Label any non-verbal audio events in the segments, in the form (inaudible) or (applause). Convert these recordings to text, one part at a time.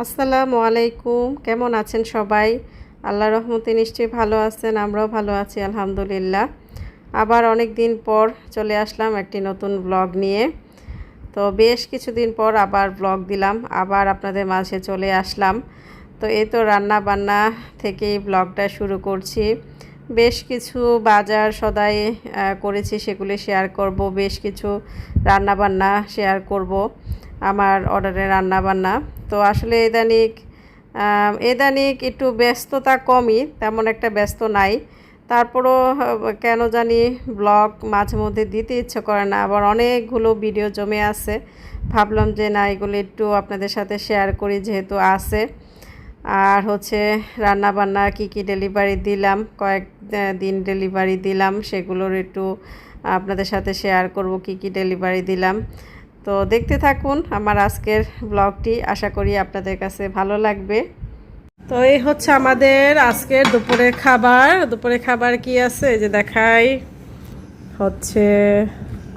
আসসালামু আলাইকুম। কেমন আছেন সবাই? আল্লাহ রহমতে নিশ্চয়ই ভালো আছেন, আমরাও ভালো আছি, আলহামদুলিল্লাহ। আবার অনেক দিন পর চলে আসলাম একটি নতুন ব্লগ নিয়ে। তো বেশ কিছুদিন পর আবার ব্লগ দিলাম, আবার আপনাদের মাঝে চলে আসলাম। তো এই তো রান্না বান্না থেকেই ব্লগটা শুরু করছি। বেশ কিছু বাজার সদাই করেছি, সেগুলি শেয়ার করব, বেশ কিছু রান্না বান্না শেয়ার করব। আমার অর্ডারে রান্না বান্না তো আসলে ইদানিক আহ, ইদানিক একটু ব্যস্ততা কমই তেমন একটা ব্যস্ত নাই। তারপরও কেন জানি ব্লগ মাঝে মধ্যে দিতে ইচ্ছে করে না। আবার অনেকগুলো ভিডিও জমে আছে। ভাবলাম যে না এগুলো একটু আপনাদের সাথে শেয়ার করি যেহেতু আছে। আর হচ্ছে রান্না বান্না কি কি ডেলিভারি দিলাম কয়েক দিন ডেলিভারি দিলাম সেগুলোর একটু আপনাদের সাথে শেয়ার করব কি কি ডেলিভারি দিলাম। তো দেখতে থাকুন আমার আজকের ব্লগটি আশা করি আপনাদের কাছে ভালো লাগবে। তো এই হচ্ছে আমাদের আজকের দুপুরের খাবার। দুপুরের খাবার কি আছে? যে দেখাই। হচ্ছে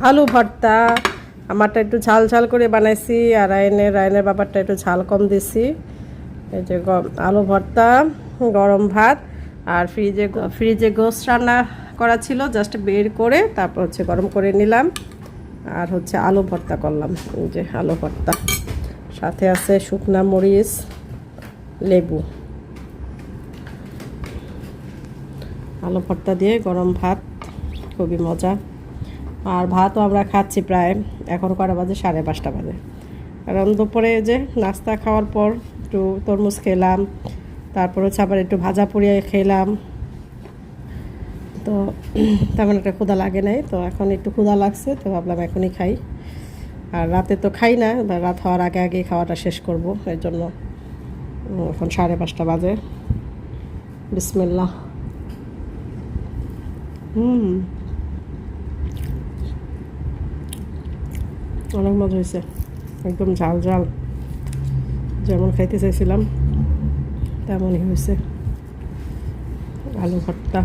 আলু ভর্তা। আমারটা একটু ঝাল ঝাল করে বানাইছি আর রায়নের রায়নের বাবারটা একটু ঝাল কম দিছি। এই যে আলু ভর্তা, গরম ভাত আর ফ্রিজে ফ্রিজে গোস রান্না করা ছিল। জাস্ট বের করে তারপর হচ্ছে গরম করে নিলাম। আর হচ্ছে আলু ভর্তা করলাম। যে আলু ভর্তা। সাথে আছে শুকনা মরিচ, লেবু। আলু ভর্তা দিয়ে গরম ভাত, খুবই মজা। আর ভাতও আমরা খাচ্ছি প্রায় এখন কটা বাজে? সাড়ে পাঁচটা বাজে। কারণ দুপুরে যে নাস্তা খাওয়ার পর একটু তরমুজ খেলাম, তারপর হচ্ছে আবার একটু ভাজা পুড়িয়ে খেলাম। তো তেমন একটা ক্ষুধা লাগে নাই। তো এখন একটু ক্ষুধা লাগছে, তো ভাবলাম এখনই খাই। আর রাতে তো খাই না রাত হওয়ার আগে আগে খাওয়াটা শেষ করব, এর জন্য। এখন সাড়ে পাঁচটা বাজে। বিসমিল্লা হুম। অনেক মজা হয়েছে। একদম ঝাল ঝাল। যেমন খাইতে চাইছিলাম, তেমনই হয়েছে। আলু ভর্তা।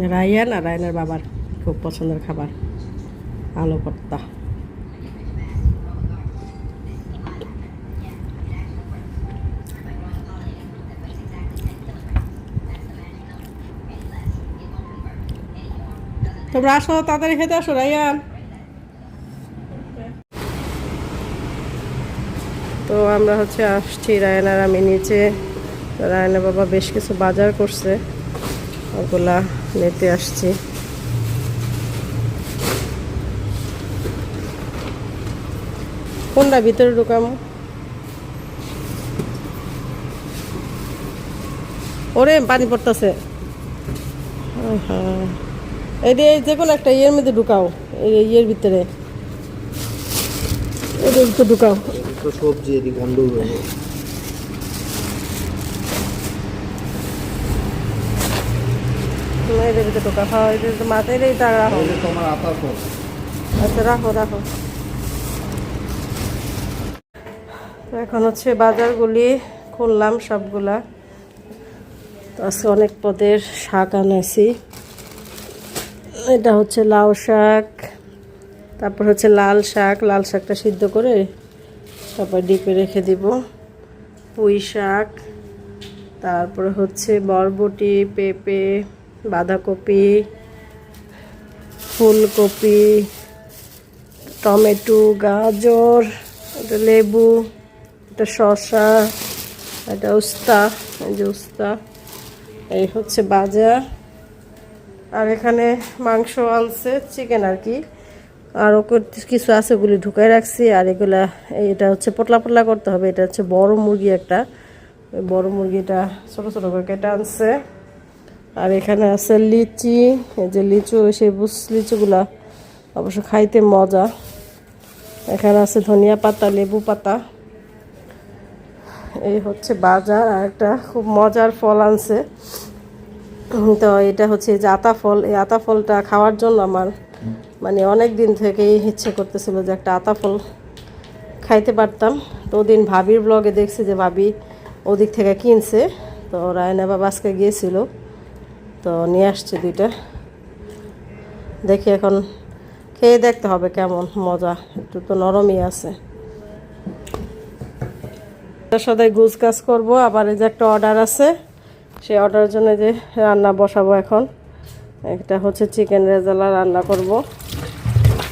রায়ান আর রায়নের বাবার খুব পছন্দের খাবার, আলু ভর্তা। তোমরা আসো, তাড়াতাড়ি খেতে আসো রায়ান তো আমরা হচ্ছে আসছি রায়ন আর আমি নিচে। তো রায়নের বাবা বেশ কিছু বাজার করছে। ওগুলা নিতে আসছি। কোনটা ভিতরে ঢুকাম ওরে, পানি পড়তেছে। এই যে কোনো একটা ইয়ের মধ্যে ঢুকাও। এই ইয়ের ভিতরে। এদের ঢুকাও। সবজি এদিকে না, এদের ভিতরে ঢুকা হ্যাঁ এদের তো মাথায় তা রাখো। তোমার আচ্ছা রাখো রাখো। তো এখন হচ্ছে বাজারগুলি খুললাম সবগুলা। তো আজকে অনেক পদের শাক আনাছি এটা হচ্ছে লাউ শাক তারপর হচ্ছে লাল শাক। লাল শাকটা সিদ্ধ করে তারপর ডিপে রেখে দিব। পুঁই শাক তারপরে হচ্ছে বরবটি পেঁপে বাঁধাকপি, ফুলকপি, টমেটো, গাজর, এটা লেবু, এটা শসা, এটা উস্তা, এই যে উস্তা। এই হচ্ছে বাজার। আর এখানে মাংস আনছে, চিকেন আর কি। আরও কিছু আছে ওগুলি ঢুকাই রাখছি। আর এগুলা, এটা হচ্ছে পতলা পতলা করতে হবে। এটা হচ্ছে বড় মুরগি একটা। বড় মুরগিটা ছোটো ছোটো করে কেটে আনছে। আর এখানে আছে লিচি, এই যে লিচু, সেই বুস লিচুগুলা অবশ্য খাইতে মজা। এখানে আছে ধনিয়া পাতা, লেবু পাতা। এই হচ্ছে বাজার, আর একটা খুব মজার ফল আনছে। তো এটা হচ্ছে যে আতা ফল। এই আতা ফলটা খাওয়ার জন্য আমার মানে অনেক দিন থেকেই ইচ্ছে করতেছিল যে একটা আতা ফল খাইতে পারতাম। তো ওদিন ভাবির ব্লগে দেখছি যে ভাবি ওদিক থেকে কিনছে। তো রায়না বাবা আজকে গিয়েছিল। তো নিয়ে আসছি দুইটা। দেখি এখন খেয়ে দেখতে হবে কেমন মজা। একটু তো নরমই আছে। সাথে গুজ কাজ করব। আবার এই যে একটা অর্ডার আছে। সেই অর্ডারের জন্য যে রান্না বসাবো এখন। একটা হচ্ছে চিকেন রেজালা রান্না করব।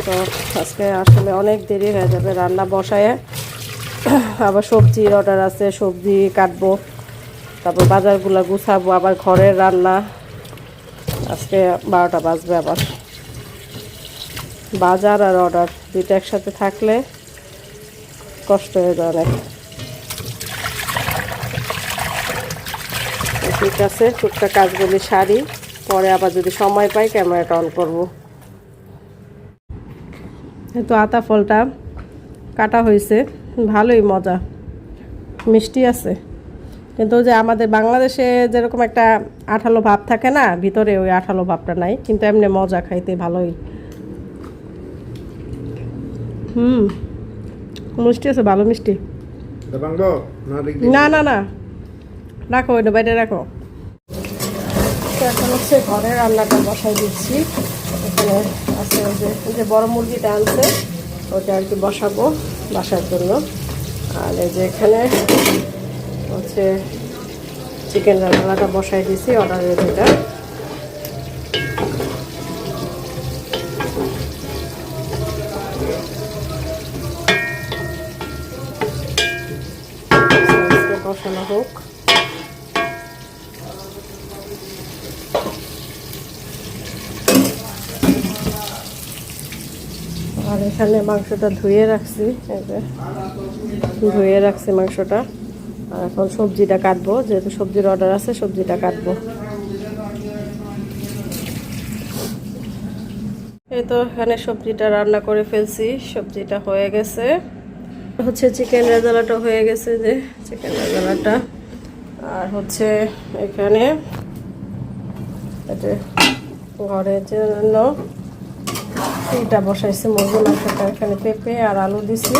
তো আজকে আসলে অনেক দেরি হয়ে যাবে রান্না বসায়। আবার সবজির অর্ডার আছে। সবজি কাটবো। তারপর বাজারগুলো গুছাবো। আবার ঘরের রান্না। আজকে বারোটা বাজবে আবার। বাজার আর অর্ডার দুইটা একসাথে থাকলে কষ্ট হয়ে যায় অনেক ঠিক আছে, টুকটাক কাজগুলি সারি, পরে আবার যদি সময় পাই ক্যামেরাটা অন করব। তো আতা ফলটা কাটা হয়েছে, ভালোই মজা। মিষ্টি আছে। কিন্তু যে আমাদের বাংলাদেশে যেরকম একটা আঠালো ভাব থাকে না ভিতরে ওই আঠালো ভাবটা নাই কিন্তু এমনি মজা খাইতে ভালোই। হুম মিষ্টি আছে ভালো মিষ্টি। না না না রাখো ওইটা বাইরে রাখো। এখন হচ্ছে ঘরে রান্নাটা বসাই দিচ্ছি। এখানে আছে ওই যে ওই যে বড় মুরগিটা আনছে ওটা আর কি বসাবো বাসার জন্য। আর এই যে এখানে হচ্ছে চিকেন রান্নাটা বসাই দিয়েছি অর্ডারের যেটা বসানো হোক। আর এখানে মাংসটা ধুয়ে রাখছি ধুয়ে রাখছি মাংসটা। আর এখন সবজিটা কাটবো, যেহেতু সবজির অর্ডার আছে, সবজিটা কাটবো। এই তো এখানে সবজিটা রান্না করে ফেলছি, সবজিটা হয়ে গেছে। হচ্ছে চিকেন রেজালাটা হয়ে গেছে যে চিকেন রেজালাটা। আর হচ্ছে এখানে ঘরের জন্য এইটা বসাইছি মুরগি মাংসটা, এখানে পেঁপে আর আলু দিছি।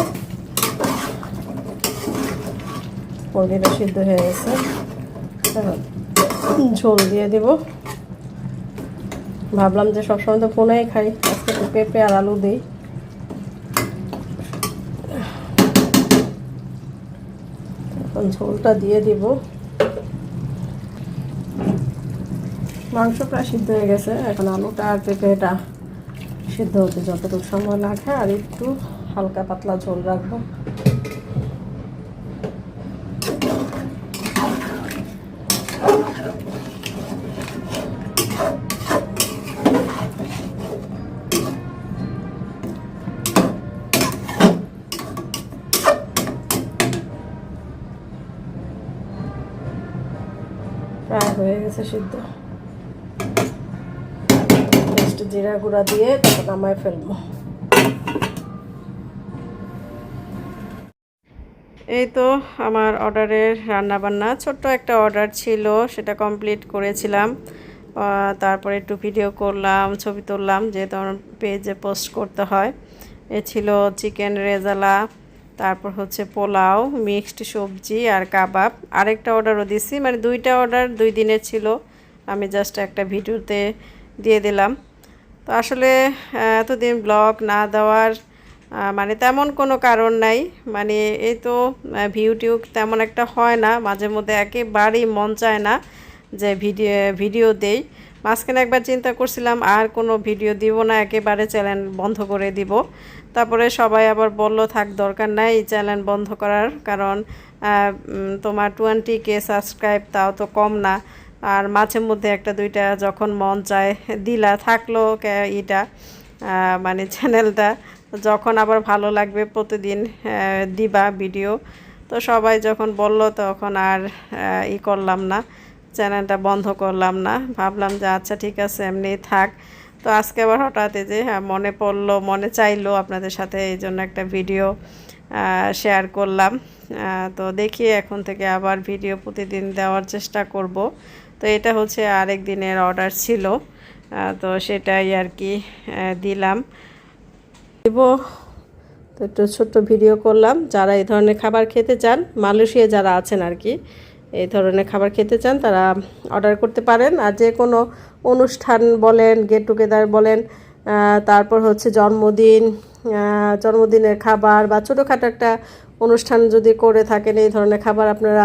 মুরগিটা সিদ্ধ হয়ে গেছে। ঝোল দিয়ে দিব। ভাবলাম যে সবসময় তো পোনাই খাই, আজকে পেঁপে আর আলু দিই। এখন ঝোলটা দিয়ে দিব। মাংস প্রায় সিদ্ধ হয়ে গেছে, এখন আলুটা আর পেঁপেটা সিদ্ধ হতে যতটুকু সময় লাগে আর একটু হালকা পাতলা ঝোল রাখব। হয়ে গেছে সিদ্ধ। জিরা গুঁড়া দিয়ে তারপর নামায় ফেলব। এই তো আমার অর্ডারের রান্নাবান্না। ছোট্ট একটা অর্ডার ছিল, সেটা কমপ্লিট করেছিলাম। তারপরে একটু ভিডিও করলাম, ছবি তুললাম, যেহেতু আমার পেজে পোস্ট করতে হয়। এ ছিল চিকেন রেজালা। তারপর হচ্ছে পোলাও, মিক্সড সবজি আর কাবাব। আরেকটা অর্ডারও দিছি মানে দুইটা অর্ডার, দুই দিনের ছিল। আমি জাস্ট একটা ভিডিওতে দিয়ে দিলাম। তো আসলে এতদিন ব্লগ না দেওয়ার মানে তেমন কোনো কারণ নাই। মানে এই তো ভিউ টিউ তেমন একটা হয় না। মাঝে মধ্যে একেবারেই মন চায় না যে ভিডিও ভিডিও দেই। মাঝখানে একবার চিন্তা করছিলাম, আর কোনো ভিডিও দিব না, একেবারে চ্যানেল বন্ধ করে দিব। তারপরে সবাই আবার বলল, থাক, দরকার নাই চ্যানেল বন্ধ করার কারণ তোমার টোয়েন্টি কে সাবস্ক্রাইব তাও তো কম না। আর মাঝে মধ্যে একটা দুইটা যখন মন চায়, দিলা থাকল ইটা মানে চ্যানেলটা। যখন আবার ভালো লাগবে প্রতিদিন দিবা ভিডিও। তো সবাই যখন বলল, তখন আর ই করলাম না, চ্যানেলটা বন্ধ করলাম না। ভাবলাম যে আচ্ছা ঠিক আছে, এমনি থাক। তো আজকে আবার হঠাৎ যে হ্যাঁ, মনে পড়ল মনে চাইলো আপনাদের সাথে এই জন্য একটা ভিডিও শেয়ার করলাম। তো দেখি এখন থেকে আবার ভিডিও প্রতিদিন দেওয়ার চেষ্টা করব। তো এটা হচ্ছে আরেক দিনের অর্ডার ছিল। তো সেটাই আর কি দিলাম। দেব। তো একটু ছোট্ট ভিডিও করলাম। যারা এই ধরনের খাবার খেতে চান মালয়েশিয়া যারা আছেন আর কি এই ধরনের খাবার খেতে চান, তারা অর্ডার করতে পারেন। আর যে কোনো অনুষ্ঠান বলেন গেট টুগেদার বলেন তারপর হচ্ছে জন্মদিন জন্মদিনের খাবার বা ছোটোখাটো একটা অনুষ্ঠান যদি করে থাকেন, এই ধরনের খাবার আপনারা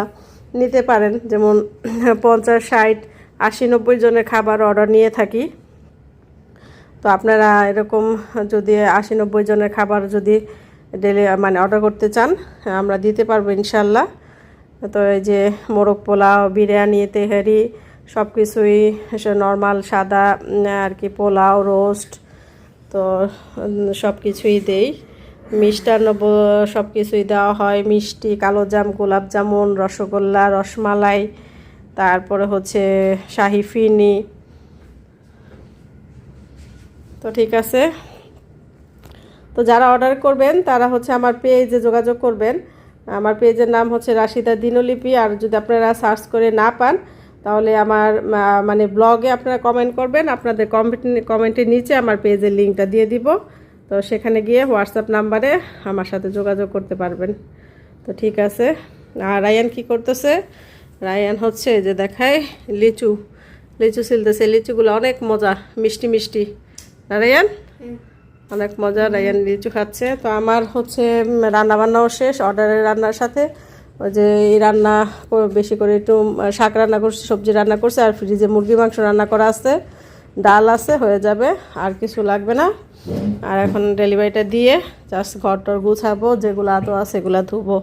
নিতে পারেন। যেমন (clears throat) পঞ্চাশ, ষাট, আশি, নব্বই জনের খাবার অর্ডার নিয়ে থাকি। তো আপনারা এরকম যদি আশি, নব্বই জনের খাবার যদি ডেলি মানে অর্ডার করতে চান, আমরা দিতে পারব ইনশাল্লাহ। তো এই যে মোরগ পোলাও, বিরিয়ানি, তেহারি সব কিছুই নর্মাল সাদা আর কি পোলাও রোস্ট তো সব কিছুই দেই। মিষ্টান্ন সব কিছুই দেওয়া হয়। মিষ্টি, কালোজাম গোলাপ জামুন রসগোল্লা, রসমালাই, তারপরে হচ্ছে শাহি ফিনি। তো ঠিক আছে। তো যারা অর্ডার করবেন, তারা হচ্ছে আমার পেজে যোগাযোগ করবেন। আমার পেজের নাম হচ্ছে রাশিদা দিনলিপি, আর যদি আপনারা সার্চ করে না পান, তাহলে আমার মানে ব্লগে আপনারা কমেন্ট করবেন, আপনাদের কমেন্ট, কমেন্টের নিচে আমার পেজের লিঙ্কটা দিয়ে দিব। তো সেখানে গিয়ে হোয়াটসঅ্যাপ নাম্বারে আমার সাথে যোগাযোগ করতে পারবেন। তো ঠিক আছে, আর রায়ান কি করতেছে? রায়ান হচ্ছে যে দেখায় লিচু লিচু ছিলতেছে লিচুগুলো অনেক মজা, মিষ্টি মিষ্টি। রায়ান? অনেক মজা, রায়ান লিচু খাচ্ছে। তো আমার হচ্ছে রান্না বান্নাও শেষ, অর্ডারের রান্নার সাথে। ওই যে এই রান্না বেশি করে একটু শাক রান্না করছে, সবজি রান্না করছে, আর ফ্রিজে মুরগি মাংস রান্না করা আছে। ডাল আছে, হয়ে যাবে, আর কিছু লাগবে না। আর এখন ডেলিভারিটা দিয়ে জাস্ট ঘর টর গুছাবো, যেগুলো আতো আছে সেগুলো ধুবো।